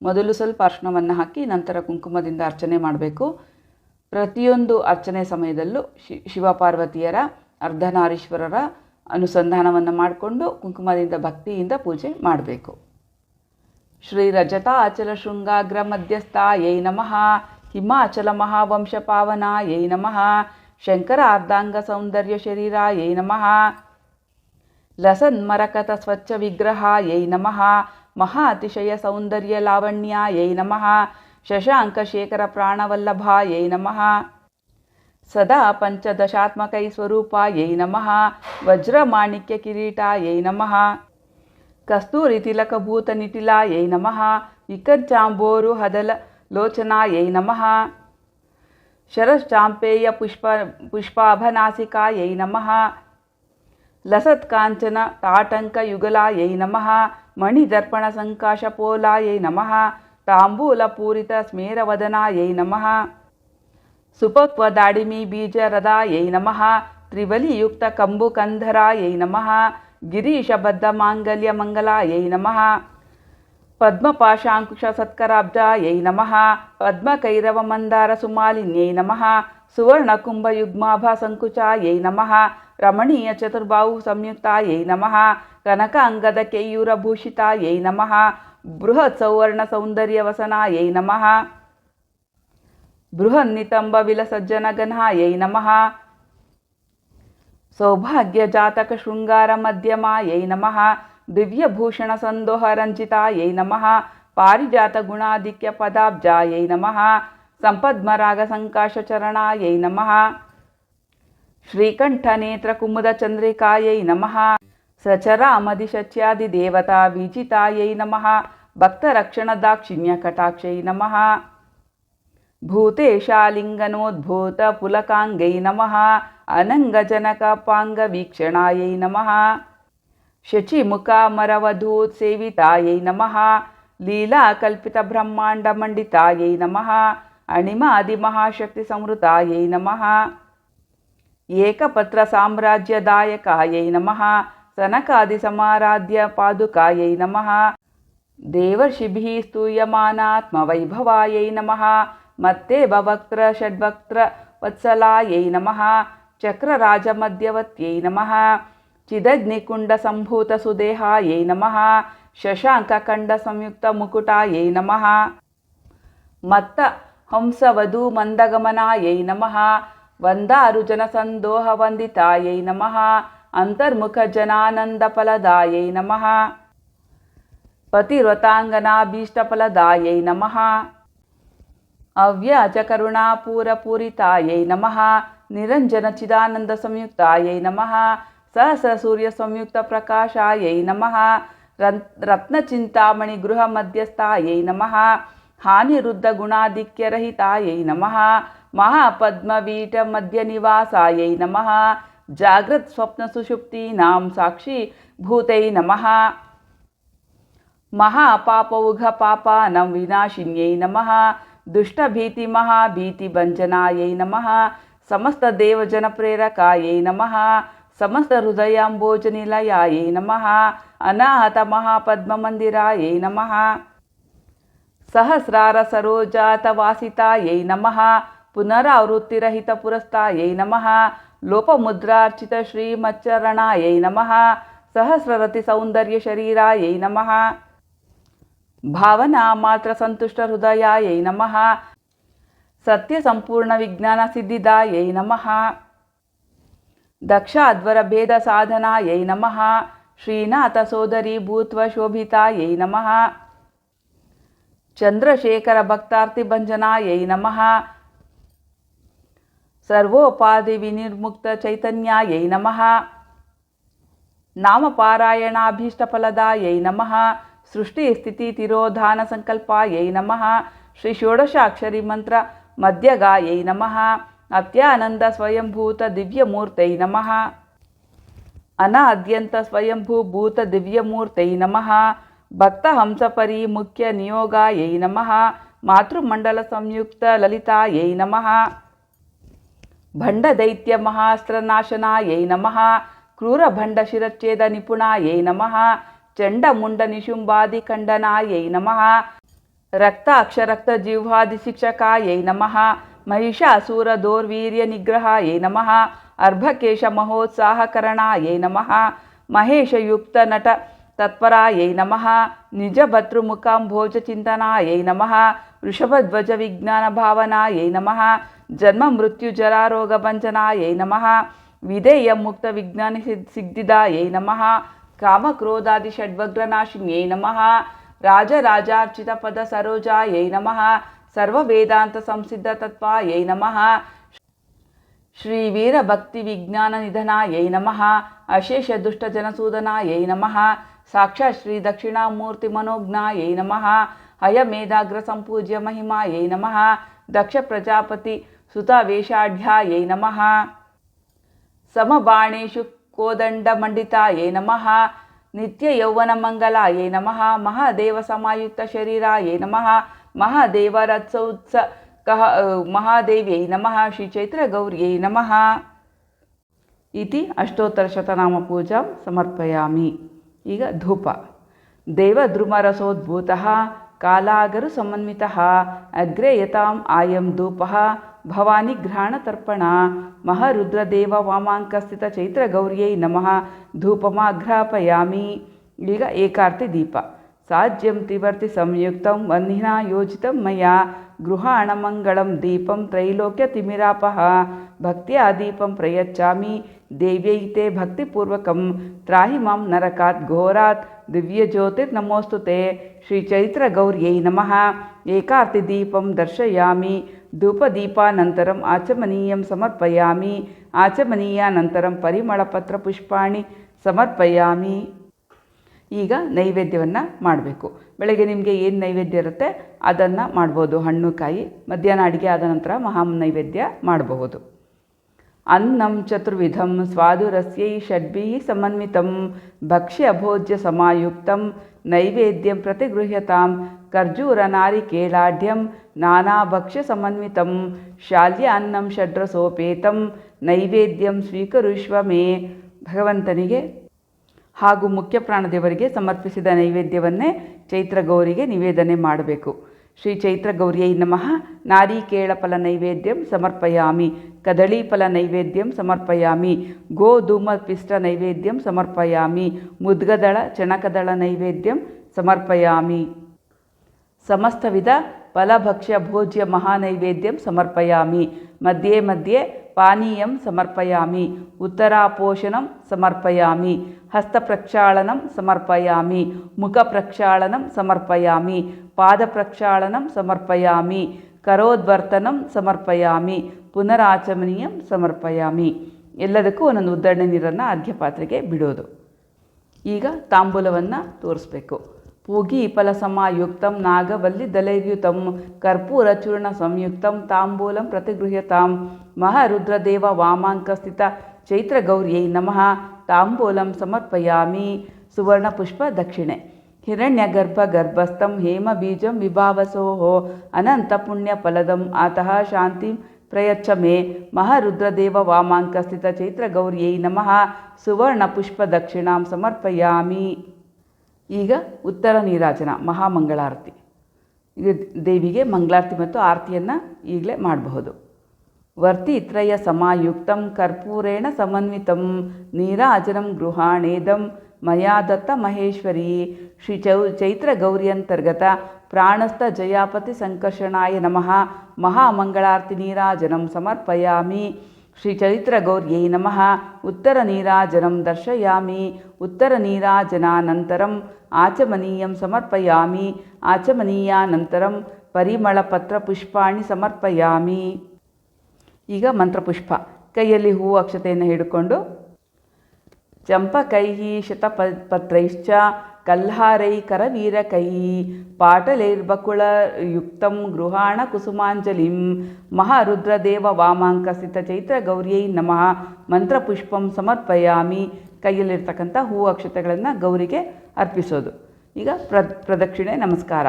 ಮೊದಲು ಸ್ವಲ್ಪ ಅರ್ಶನವನ್ನು ಹಾಕಿ ನಂತರ ಕುಂಕುಮದಿಂದ ಅರ್ಚನೆ ಮಾಡಬೇಕು. ಪ್ರತಿಯೊಂದು ಅರ್ಚನೆ ಸಮಯದಲ್ಲೂ ಶಿ, ಶಿವಪಾರ್ವತಿಯರ, ಅರ್ಧನಾರೀಶ್ವರರ ಅನುಸಂಧಾನವನ್ನು ಮಾಡಿಕೊಂಡು ಕುಂಕುಮದಿಂದ ಭಕ್ತಿಯಿಂದ ಪೂಜೆ ಮಾಡಬೇಕು. శ్రీరజతాచల శృంగాగ్ర మధ్యస్థాయై నమ హిమాచల మహావంశపావనాయై నమ శంకరార్ధాంగ సౌందర్య శరీరాయై నమ లసన్మరకత స్వచ్ఛ విగ్రహాయై నమ మహాతిశయ సౌందర్య లావణ్యాయై నమ శశాంకశేఖర ప్రాణవల్లభాయై నమ సదా పంచదశాత్మకై స్వరూపాయై నమ వజ్రమాణిక్య కిరీటాయై నమ. కస్తూరి తిలక భూత నిటిలాయై నమ వికర్జాంబోరు హదల లోచనాయై నమ. శరశ్చాంపేయ పుష్ప పుష్పాభనాసికాయై నమ. లసత్కాంచన తాటంకయుగలాయై నమ. మణిదర్పణసంకాశపోలాయై నమ. తాంబూలపూరిత స్మేరవదనాయై నమ. సుపక్వదాడిమీ బీజరదాయై నమ. త్రివలియుక్త కంబుకంధరాయై నమ. గిరీశబద్ధమాంగల్యమంగళాయై నమ పద్మపాశాంకుశసత్కరాబ్జాయై నమ పద్మకైరవమందారసుమాలిన్యై నమ సువర్ణకుంభయుగ్మాభాసంకుచాయై నమ రమణీయచతుర్బాహు సంయుక్తాయై నమ కనకాంగదకేయూరభూషితాయై నమ బృహత్సౌవర్ణసౌందర్యవసనాయై నమ బృహన్నితంబ విలసజ్జనగణాయై నమ सौभाग्यजातकशृङ्गारमध्यमायै नमः दिव्यभूषणसन्दोहरञ्जितायै नमः पारिजातगुणाधिक्यपदाब्जायै नमः सम्पद्मरागसङ्काशचरणायै नमः श्रीकण्ठनेत्रकुमुदचन्द्रिकायै नमः सचरामधिशच्यादिदेवता विजितायै नमः भक्तरक्षणदाक्षिण्यकटाक्षै नमः भूतेशालिङ्गनोद्भूतपुलकाङ्गै नमः अनङ्गजनकपाङ्गवीक्षणायै नमः। शचिमुखामरवधूत्सेवितायै नमः। लीलाकल्पितब्रह्माण्डमण्डितायै नमः। अणिमादिमहाशक्तिसंहृतायै नमः। एकपत्रसाम्राज्यदायकायै नमः। सनकादिसमाराध्यपादुकायै नमः। देवर्षिभिः स्तूयमानात्मवैभवायै नमः। मत्ते बवक्त्र षड्वक्त्र वत्सलायै नमः। ಕಂಬುಕಂಧರಾಯೈ ನಮಃ ಚಿದಗ್ನಿಕುಂಡ ಸಂಭೂತ ಸುದೇಹ ಯೈ ನಮಃ ಪದ್ಮಪಾಶಾಂಕುಶ ಸತ್ಕರಾಬ್ಜಾಯೈ ನಮಃ ಮತ್ತ ಹಂಸವಧು ಮಂದಗಮನ ಯೈ ನಮಃ ವಂದಾರು ಜನಸಂದೋಹ ವಂದಿತ ಯೈ ನಮಃ ಅಂತರ್ಮುಖ ಜನಾನಂದ ಫಲದ ಯೈ ನಮಃ ಕನಕ ಅಂಗದ ಪೂರಿತ ಯೈ ನಮಃ ಬೃಹತ್ ಸೌವರ್ಣ ಸೌಂದರ್ಯ ವಸನಾಯೈ ನಮಃ ಬೃಹನ್ನಿತಂಬ ವಿಲಸಜ್ಜನ ಗಣಾಯೈ ನಮಃ ಸೌಭಾಗ್ಯ ಜಾತಕ ಶೃಂಗಾರ ಮಧ್ಯಮಾಯೈ ನಮಃ ದಿವ್ಯಭೂಷಣಸಂದೋಹರಂಜಿತಾಯೈ ನಮಃ ಪಾರಿಜಾತಗುಣಾಧಿಕ್ಯಪದಾಬ್ಜಾಯೈ ನಮಃ ಸಂಪದ್ಮರಾಗಸಂಕಾಶಚರಣಾಯೈ ನಮಃ श्रीकण्ठनेत्रकुमुदचन्द्रिकायै नमः सचरामधिशच्यादिदेवता विजितायै नमः भक्तरक्षणदाक्षिण्यकटाक्षै नमः भूतेशालिङ्गनोद्भूतपुलकाङ्गै नमः अनङ्गजनकपाङ्गवीक्षणायै नमः शचीमुखामरवधूत्सेवितायै नमः ಸಮಸ್ತ ದೇವಜನ ಪ್ರೇರಕಾಯೈ ನಮಃ ಸಮಸ್ತ ಹೃದಯಾಂಬೋಜನಿಲಯಾಯೈ ನಮಃ ಅನಾಹತ ಮಹಾಪದ್ಮಮಂದಿರಾಯೈ ನಮಃ ಸಹಸ್ರಾರ ಸರೋಜಾತವಾಸಿತಾಯೈ ನಮಃ ಪುನರಾವೃತ್ತಿರಹಿತ ಪುರಸ್ತಾಯೈ ನಮಃ ಲೋಪಮುದ್ರಾರ್ಚಿತ ಶ್ರೀಮಚ್ಚರಣಾಯೈ ನಮಃ ಸಹಸ್ರರತಿ ಸೌಂದರ್ಯ ಶರೀರಾಯೈ ನಮಃ ಭಾವನಾ ಮಾತ್ರ ಸಂತುಷ್ಟ ಹೃದಯಾಯೈ ನಮಃ ಶಶಾಂಕಖಂಡಸಂಯುಕ್ತಮುಕುಟಾಯೈ ನಮಃ. ದಕ್ಷ ಅದ್ವರ ಭೇದ ಸಾಧನ ಯೈ ನಮಃ. ಶ್ರೀನಾಥ ಸೋದರಿ ಭೂತ್ವ ಶೋಭಿತಾಯೈ ನಮಃ. ಅಂತರ್ಮುಖಜನಾನन्दಫಲದಾಯೈ ನಮಃ. ಸರ್ವೋಪಾಧಿ ವಿನಿರ್ಮುಕ್ತ ಚೈತನ್ಯಾಯೈ ನಮಃ. ಅವ್ಯಾಜಕರುಣಾಪೂರಪೂರಿತಾಯೈ ನಮಃ. ಸೃಷ್ಟಿ ಸ್ಥಿತಿ ತಿರೋಧಾನ ಸಂಕಲ್ಪಾಯೈ ನಮಃ. మధ్యగాయై నమ అత్యానంద స్వయంభూత దివ్యమూర్తై నమ. అనాద్యంత స్వయంభూ భూత దివ్యమూర్తై నమ భక్తహంసపరి ముఖ్య నియోగాయై నమ మాతృమండల సంయుక్త లలితాయై నమ. భండదైత్య మహాస్త్రనాశనాయై నమ క్రూరభండ శిరచ్ఛేద నిపుణాయై నమ చండముండ నిశుంబాది ఖండనాయై నమ. రక్త అక్షరక్త జిహ్వాది శిక్షకాయై నమ మహిషాసూర దోర్వీర్య నిగ్రహాయై నమ అర్భకేశ మహోత్సాహకరణాయై నమ మహేషయుక్త నట తత్పరాయై నమ నిజభద్రుముఖాంభోజ చింతనాయై నమ వృషభధ్వజ విజ్ఞాన భావనాయై నమ జన్మ మృత్యు జరారోగ భంజనాయై నమ విధేయం ముక్త విజ్ఞాన సిద్ధిదాయై నమ కామక్రోధాది షడ్వగ్రనాశిన్యై నమ రాజరాజార్చిత పద సరోజాయై నమ. సర్వవేదాంత సంసిద్ధ తత్వాయై నమ. శ్రీవీర భక్తి విజ్ఞాన నిధనాయై నమ. అశేష దుష్ట జనసూదనాయై నమ. సాక్షాత్ శ్రీ దక్షిణామూర్తి మనోజ్ఞాయై నమ. అయమేధాగ్ర సంపూజ్య మహిమాయై నమ. దక్ష ప్రజాపతి సుతవేషాఢ్యాయై నమ. సమబాణేషు కోదండమండితాయై నమ. నిత్య యౌవన మంగళాయే నమ మహాదేవ సమాయుక్త శరీరాయే నమ మహాదేవరథోత్స కహ మహాదేవ్యై నమ శ్రీ చైత్రగౌర్యై నమ ఇది అష్టోత్తర శతనామ పూజాం సమర్పయామి ಈಗ ಧೂಪ. ದೇವದ್ರುಮರಸೋದ್ಭೂತ ಕಾಲಾಗರು ಸಮನ್ವಿತ ಅಗ್ರೆ ಯತಾಂ ಆಯಂ ಧೂಪ ಭವಾನಿಘ್ರಾಣತರ್ಪಣ ಮಹಾರುದ್ರದೇವ ವಾಮಾಂಕಸ್ಥಿತ ಚೈತ್ರಗೌರ್ಯೈ ನಮಃ ಧೂಪಮಾಘ್ರಾಪಯಾಮಿ ಈಗ ಏಕಾರ್ತಿ ದೀಪ ಸಾಜ್ಯಂ ತ್ರಿವರ್ತಿ ಸಂಯುಕ್ತಂ ವಹ್ನಿನ ಯೋಜಿತ ಮಯ ಗೃಹಾಣಮಂಗಳಂ ದೀಪಂ ತ್ರೈಲೋಕ್ಯ ತಿಮಿರಾಪಹ ಭಕ್ತಿಯ ದೀಪಂ ಪ್ರಯಚ್ಚಾಮಿ ದೇವ್ಯೈತೆ ಭಕ್ತಿಪೂರ್ವಕಂ ತ್ರಾಹಿ ಮಾಂ ನರಕಾತ್ ಘೋರಾತ್ ದಿವ್ಯಜ್ಯೋತಿರ್ ನಮೋಸ್ತುತೆ ಶ್ರೀ ಚೈತ್ರಗೌರ್ಯೈ ನಮಃ ಏಕಾರ್ತಿ ದೀಪಂ ದರ್ಶಯಾಮಿ ಧೂಪದೀಪಾನಂತರಂ ಆಚಮನೀಯಂ ಸಮರ್ಪಯಾಮಿ, ಆಚಮನೀಯಾನಂತರಂ ಪರಿಮಳಪತ್ರ ಪುಷ್ಪಾಣಿ ಸಮರ್ಪಯಾಮಿ. ಈಗ ನೈವೇದ್ಯವನ್ನು ಮಾಡಬೇಕು. ಬೆಳಗ್ಗೆ ನಿಮಗೆ ಏನು ನೈವೇದ್ಯ ಇರುತ್ತೆ ಅದನ್ನು ಮಾಡ್ಬೋದು. ಹಣ್ಣು ಕಾಯಿ ಮಧ್ಯಾಹ್ನ ಅಡುಗೆ ಆದ ನಂತರ ಮಹಾ ನೈವೇದ್ಯ ಮಾಡಬಹುದು. ಅನ್ನಂ ಚತುರ್ವಿಧಂ ಸ್ವಾದುರಸ್ಯೈ ಷಡ್ಭಿ ಸಮನ್ವಿತಂ ಭಕ್ಷ್ಯ ಅಭೋಜ್ಯ ಸಮಾಯುಕ್ತಂ ನೈವೇದ್ಯಂ ಪ್ರತಿಗೃಹ್ಯತಾಂ ಖರ್ಜೂರನಾರಿಕೇಳಾಢ್ಯಂ ನಾನಾಭಕ್ಷ್ಯ ಸಮನ್ವಿತಂ ಶಾಲ್ಯ ಅನ್ನಂ ಷಡ್ರಸೋಪೇತಂ ನೈವೇದ್ಯಂ ಸ್ವೀಕರಿಸುವ ಮೇ ಭಗವಂತನಿಗೆ ಹಾಗೂ ಮುಖ್ಯ ಪ್ರಾಣದೇವರಿಗೆ ಸಮರ್ಪಿಸಿದ ನೈವೇದ್ಯವನ್ನೇ ಚೈತ್ರಗೌರಿಗೆ ನಿವೇದನೆ ಮಾಡಬೇಕು. ಶ್ರೀ ಚೈತ್ರ ಗೌರಿಯೈ ನಮಃ. ನಾರಿಕೇಳಫಲ ನೈವೇದ್ಯಂ ಸಮರ್ಪಯಾಮಿ. ಕದಳೀಫಲ ನೈವೇದ್ಯಂ ಸಮರ್ಪಯಾಮಿ. ಗೋಧೂಮಪಿಷ್ಟ ನೈವೇದ್ಯಂ ಸಮರ್ಪಯಾಮಿ. ಮುದ್ಗದಳ, ಚಣಕದಳ ನೈವೇದ್ಯಂ ಸಮರ್ಪಯಾಮಿ. ಸಮಸ್ತವಿಧ ಫಲಭಕ್ಷ್ಯ ಭೋಜ್ಯ ಮಹಾನೈವೇದ್ಯಂ ಸಮರ್ಪಯಾಮಿ. ಮಧ್ಯೆ ಮಧ್ಯೆ ಪಾನೀಯಂ ಸಮರ್ಪಯಾಮಿ. ಉತ್ತರಾಪೋಷಣಂ ಸಮರ್ಪಯಾಮಿ. ಹಸ್ತಪ್ರಕ್ಷಾಳನಂ ಸಮರ್ಪಯಾಮಿ. ಮುಖಪ್ರಕ್ಷಾಳನಂ ಸಮರ್ಪಯಾಮಿ. ಪಾದಪ್ರಕ್ಷಾಳನಂ ಸಮರ್ಪಯಾಮಿ. ಕರೋದ್ವರ್ತನಂ ಸಮರ್ಪಯಾಮಿ. ಪುನರಾಚಮನೀಯಂ ಸಮರ್ಪಯಾಮಿ. ಎಲ್ಲದಕ್ಕೂ ಒಂದೊಂದು ಉದ್ದರಣೆ ನೀರನ್ನು ಅರ್ಘ್ಯ ಪಾತ್ರೆಗೆ ಬಿಡೋದು. ಈಗ ತಾಂಬೂಲವನ್ನು ತೋರಿಸ್ಬೇಕು. ಪೂಗಿ ಫಲ ಸಮಾಯುಕ್ತಂ ನಾಗವಲ್ಲಿ ದಲೈರ್ಯುತಂ ಕರ್ಪೂರ ಚೂರ್ಣ ಸಂಯುಕ್ತಂ ತಾಂಬೂಲಂ ಪ್ರತಿಗೃಹ್ಯತಾಂ ಮಹಾರುದ್ರದೇವ ವಾಮಾಂಕಸ್ಥಿತ ಚೈತ್ರ ಗೌರ್ಯೈ ನಮಃ ತಾಂಬೂಲಂ ಸಮರ್ಪಯಾಮಿ ಸುವರ್ಣ ಪುಷ್ಪ ದಕ್ಷಿಣೆ ಹಿರಣ್ಯಗರ್ಭ ಗರ್ಭಸ್ಥಂ ಹೇಮ ಬೀಜಂ ವಿಭಾವಸೋಃ ಈಗ ಉತ್ತರ ನೀರಾಜನ ಮಹಾಮಂಗಳಾರತಿ. ಇದು ದೇವಿಗೆ ಮಂಗಳಾರತಿ ಮತ್ತು ಆರತಿಯನ್ನು ಈಗಲೇ ಮಾಡಬಹುದು. ವರ್ತಿ ತ್ರಯ ಸಮಾಯುಕ್ತಂ ಕರ್ಪೂರೇಣ ಸಮನ್ವಿತಂ ನೀರಾಜನಂ ಗೃಹಾಣೇದಂ ಮಯಾ ದತ್ತ ಮಹೇಶ್ವರಿ ಶ್ರೀ ಚೌ ಚೈತ್ರ ಗೌರಿಯಂತರ್ಗತ ಪ್ರಾಣಸ್ಥ ಜಯಾಪತಿ ಸಂಕರ್ಷಣಾಯ ನಮಃ ಮಹಾಮಂಗಳಾರತಿ ನೀರಾಜನಂ ಸಮರ್ಪಯಾಮಿ. ಶ್ರೀ ಚರಿತ್ರಗೌರ್ಯೈ ನಮಃ. ಉತ್ತರ ನೀರಾಜನಂ ದರ್ಶಯಾಮಿ. ಉತ್ತರ ನೀರಾಜನಾನಂತರಂ ಆಚಮನೀಯಂ ಸಮರ್ಪಯಾಮಿ. ಆಚಮನೀಯಾನಂತರಂ ಪರಿಮಳಪತ್ರ ಪುಷ್ಪಾಣಿ ಸಮರ್ಪಯಾಮಿ. ಈಗ ಮಂತ್ರಪುಷ್ಪ. ಕೈಯಲ್ಲಿ ಹೂ ಅಕ್ಷತೆಯನ್ನು ಹಿಡ್ಕೊಂಡು ಚಂಪಕೈ ಶತಪ ಪತ್ರೈಶ್ಚ ಕಲ್ಹಾರೈ ಕರವೀರಕೈ ಪಾಟಲೈರ್ಬಕುಳಯುಕ್ತಂ ಗೃಹಾಣ ಕುಸುಮಾಂಜಲಿಂ, ಮಹಾರುದ್ರದೇವ ವಾಮಾಂಕಸ್ಥಿತ ಚೈತ್ರ ಗೌರಿಯೈ ನಮಃ ಮಂತ್ರಪುಷ್ಪಂ ಸಮರ್ಪಯಾಮಿ, ಕೈಯಲ್ಲಿರ್ತಕ್ಕಂಥ ಹೂ ಅಕ್ಷತೆಗಳನ್ನು ಗೌರಿಗೆ ಅರ್ಪಿಸೋದು. ಈಗ ಪ್ರ, ಪ್ರದಕ್ಷಿಣೆ ನಮಸ್ಕಾರ.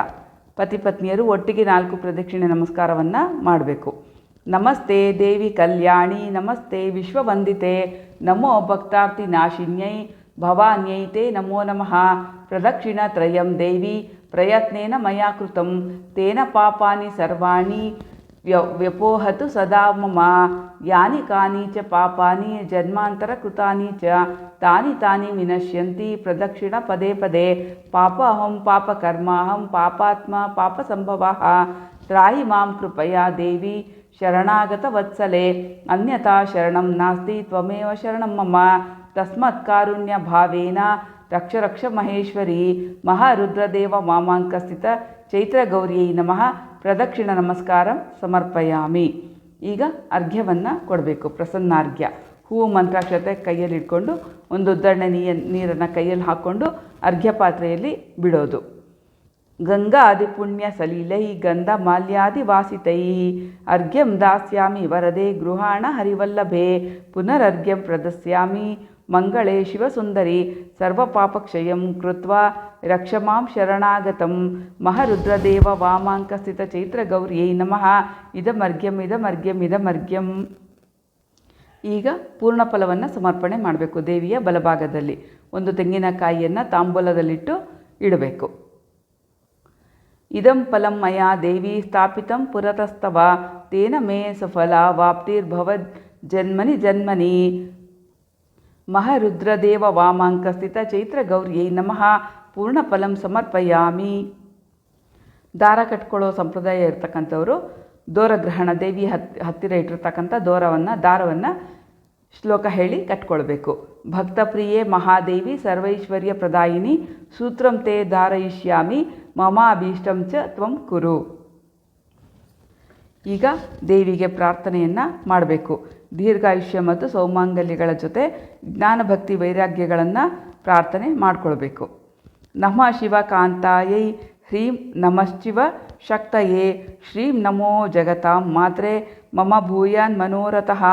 ಪತಿ ಪತ್ನಿಯರು ಒಟ್ಟಿಗೆ ನಾಲ್ಕು ಪ್ರದಕ್ಷಿಣೆ ನಮಸ್ಕಾರವನ್ನು ಮಾಡಬೇಕು. ನಮಸ್ತೆ ದೇವಿ ಕಲ್ಯಾಣಿ, ನಮಸ್ತೆ ವಿಶ್ವವಂದಿತೆ, ನಮೋ ಭಕ್ತಾರ್ತಿ ನಾಶಿನ್ಯೈ ಭವಾನ್ಯೈ ತೇ ನಮೋ ನಮಃ ಪ್ರದಕ್ಷಿಣತ್ರಯಂ ದೇವಿ ಪ್ರಯತ್ನೇನ ಮಯಾ ಕೃತಂ ತೇನ ಪಾಪಾನಿ ಸರ್ವಾಣಿ ವ್ಯ ವ್ಯಪೋಹತು ಸದಾ ಮಮ ಯಾನಿ ಕಾನಿ ಚ ಪಾಪಾನಿ ಜನ್ಮಾಂತರ ಕೃತಾನಿ ಚ ತಾನಿ ತಾನಿ ವಿನಶ್ಯಂತಿ ಪ್ರದಕ್ಷಿಣ ಪದೇ ಪದೇ ಪಾಪಾಹಂ ಪಾಪಕರ್ಮಾಹಂ ಪಾಪಾತ್ಮ ಪಾಪಸಂಭವಃ ತ್ರಾಹಿ ಮಾಂ ಕೃಪಯಾ ದೇವಿ ಶರಣಾಗತ ವತ್ಸಲೆ ಅನ್ಯಥಾ ಶರಣಂ ನಾಸ್ತಿ ತ್ವಮೇವ ಶರಣಂ ಮಮ ತಸ್ಮತ್ ಕಾರುಣ್ಯ ಭಾವೇನ ರಕ್ಷ ರಕ್ಷ ಮಹೇಶ್ವರಿ ಮಹಾರುದ್ರದೇವ ಮಾಮಾಂಕಸ್ಥಿತ ಚೈತ್ರ ಗೌರಿಯೈ ನಮಃ. ಪ್ರದಕ್ಷಿಣ ನಮಸ್ಕಾರ ಸಮರ್ಪಯಾಮಿ. ಈಗ ಅರ್ಘ್ಯವನ್ನು ಕೊಡಬೇಕು, ಪ್ರಸನ್ನಾರ್ಘ್ಯ. ಹೂವು ಮಂತ್ರಾಕ್ಷತೆ ಕೈಯಲ್ಲಿ ಇಟ್ಕೊಂಡು ಒಂದು ಉದ್ದರಣೆ ನೀ ನೀರನ್ನು ಕೈಯಲ್ಲಿ ಹಾಕ್ಕೊಂಡು ಅರ್ಘ್ಯ ಪಾತ್ರೆಯಲ್ಲಿ ಬಿಡೋದು. ಗಂಗಾದಿ ಪುಣ್ಯ ಸಲೀಲೈ, ಗಂಧ ಮಾಲ್ಯಾದಿ ವಾಸಿತೈ. ಅರ್ಘ್ಯಂ ದಾಸ್ಯಾಮಿ ವರದೆ ಗೃಹಾಣ ಹರಿವಲ್ಲಭೆ. ಪುನರರ್ಘ್ಯಂ ಪ್ರದಸ್ಯಾಮಿ. ಮಂಗಳೇ ಶಿವಸುಂದರಿ, ಸರ್ವಪಾಪಕ್ಷಯಂ ಕೃತ್ವಾ ರಕ್ಷಮಾಂ ಶರಣಾಗತಂ. ಮಹಾರುದ್ರದೇವ ವಾಮಾಂಕಸ್ಥಿತ ಚೈತ್ರ ಗೌರ್ಯೈ ನಮಃ. ಇದಮರ್ಘ್ಯಂ ಇದಮರ್ಘ್ಯಂ ಇದಮರ್ಘ್ಯಂ. ಈಗ ಪೂರ್ಣ ಫಲವನ್ನು ಸಮರ್ಪಣೆ ಮಾಡಬೇಕು ದೇವಿಯ ಬಲಭಾಗದಲ್ಲಿ. ಒಂದು ತೆಂಗಿನಕಾಯಿಯನ್ನು ತಾಂಬೂಲದಲ್ಲಿಟ್ಟು ಇಡಬೇಕು. ಇದಂ ಫಲಂ ಮಯಾ ದೇವಿ ಸ್ಥಾಪಿತಂ ಪುರತಸ್ತವ. ತೇನ ಮೇ ಸಫಲ ವಾಪ್ತಿರ್ಭವ ಜನ್ಮನಿ ಜನ್ಮನಿ. ಮಹಾರುದ್ರದೇವ ವಾಮಾಂಕಸ್ಥಿತ ಚೈತ್ರ ಗೌರಿಯೈ ನಮಃ. ಪೂರ್ಣ ಫಲಂ ಸಮರ್ಪಯಾಮಿ. ದಾರ ಕಟ್ಕೊಳ್ಳೋ ಸಂಪ್ರದಾಯ ಇರ್ತಕ್ಕಂಥವರು ದೋರಗ್ರಹಣ ದೇವಿ ಹತ್, ಹತ್ತಿರ ಇಟ್ಟಿರ್ತಕ್ಕಂಥ ದೋರವನ್ನು, ದಾರವನ್ನು ಶ್ಲೋಕ ಹೇಳಿ ಕಟ್ಕೊಳ್ಬೇಕು. ಭಕ್ತಪ್ರಿಯೆ ಮಹಾದೇವಿ, ಸರ್ವೈಶ್ವರ್ಯ ಪ್ರದಾಯಿನಿ, ಸೂತ್ರಂ ತೇ ಧಾರಯಿಷ್ಯಾಮಿ, ಮಮಾಭೀಷ್ಟಂ ಚ ತ್ವಂ ಕುರು. ಈಗ ದೇವಿಗೆ ಪ್ರಾರ್ಥನೆಯನ್ನು ಮಾಡಬೇಕು. ದೀರ್ಘಾಯುಷ್ಯ ಮತ್ತು ಸೌಮಾಂಗಲ್ಯಗಳ ಜೊತೆ ಜ್ಞಾನಭಕ್ತಿ ವೈರಾಗ್ಯಗಳನ್ನು ಪ್ರಾರ್ಥನೆ ಮಾಡಿಕೊಳ್ಬೇಕು. ನಮಃ ಶಿವಕಾಂತಾಯೈ ಹ್ರೀಂ ನಮಶ್ಚಿವ ಶಕ್ತಯೇ, ಶ್ರೀಂ ನಮೋ ಜಗತಾಂ ಮಾತ್ರೆ, ಮಮ ಭೂಯಾನ್ ಮನೋರಥಃ,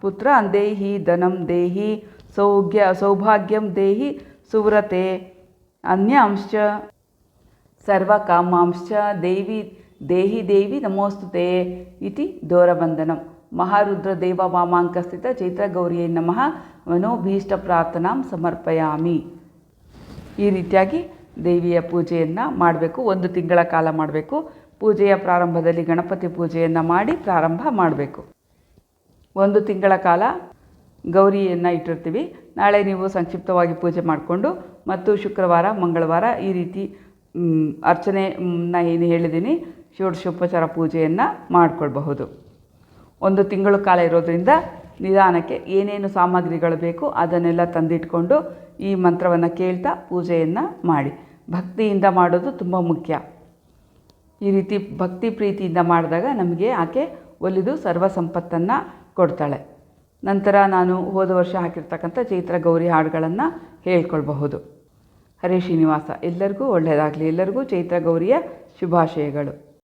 ಪುತ್ರ ದೇಹಿ, ಧನಂ ದೇಹಿ ಸೌಗ್ಯ ಸೌಭಾಗ್ಯಂ ದೇಹಿ, ಸುವ್ರತೆ, ಅನ್ಯಾಂಶ್ಚ. ಸರ್ವಕಾಮಾಂಶ್ಚ ದೇವಿ ದೇಹಿ ದೇವಿ ನಮೋಸ್ತುತೆ ಇತಿ ದೋರಬಂಧನಂ ಸ್ಥಿತ ವಾಮಾಂಕಸ್ಥಿತ ಚೈತ್ರಗೌರಿಯೈ ನಮಃ. ಮನೋಭೀಷ್ಟ ಪ್ರಾರ್ಥನಾಂ ಸಮರ್ಪಯಾಮಿ. ಈ ರೀತಿಯಾಗಿ ದೇವಿಯ ಪೂಜೆಯನ್ನು ಮಾಡಬೇಕು. ಒಂದು ತಿಂಗಳ ಕಾಲ ಮಾಡಬೇಕು. ಪೂಜೆಯ ಪ್ರಾರಂಭದಲ್ಲಿ ಗಣಪತಿ ಪೂಜೆಯನ್ನು ಮಾಡಿ ಪ್ರಾರಂಭ ಮಾಡಬೇಕು. ಒಂದು ತಿಂಗಳ ಕಾಲ ಗೌರಿಯನ್ನು ಇಟ್ಟಿರ್ತೀವಿ. ನಾಳೆ ನೀವು ಸಂಕ್ಷಿಪ್ತವಾಗಿ ಪೂಜೆ ಮಾಡಿಕೊಂಡು ಮತ್ತು ಶುಕ್ರವಾರ, ಮಂಗಳವಾರ ಈ ರೀತಿ ಅರ್ಚನೆ ಏನು ಹೇಳಿದ್ದೀನಿ, ಷೋಡಶೋಪಚಾರ ಪೂಜೆಯನ್ನು ಮಾಡಿಕೊಳ್ಬಹುದು. ಒಂದು ತಿಂಗಳು ಕಾಲ ಇರೋದರಿಂದ ನಿಧಾನಕ್ಕೆ ಏನೇನು ಸಾಮಗ್ರಿಗಳು ಬೇಕು ಅದನ್ನೆಲ್ಲ ತಂದಿಟ್ಕೊಂಡು ಈ ಮಂತ್ರವನ್ನು ಕೇಳ್ತಾ ಪೂಜೆಯನ್ನು ಮಾಡಿ. ಭಕ್ತಿಯಿಂದ ಮಾಡೋದು ತುಂಬ ಮುಖ್ಯ. ಈ ರೀತಿ ಭಕ್ತಿ ಪ್ರೀತಿಯಿಂದ ಮಾಡಿದಾಗ ನಮಗೆ ಆಕೆ ಒಲಿದು ಸರ್ವ ಸಂಪತ್ತನ್ನು ಕೊಡ್ತಾಳೆ. ನಂತರ ನಾನು ಹೋದ ವರ್ಷ ಹಾಕಿರ್ತಕ್ಕಂಥ ಚೈತ್ರ ಗೌರಿ ಹಾಡುಗಳನ್ನು ಹೇಳ್ಕೊಳ್ಬಹುದು. ಹರೇ ಶ್ರೀನಿವಾಸ, ಎಲ್ಲರಿಗೂ ಒಳ್ಳೆಯದಾಗಲಿ ಎಲ್ಲರಿಗೂ ಚೈತ್ರ ಗೌರಿಯ ಶುಭಾಶಯಗಳು.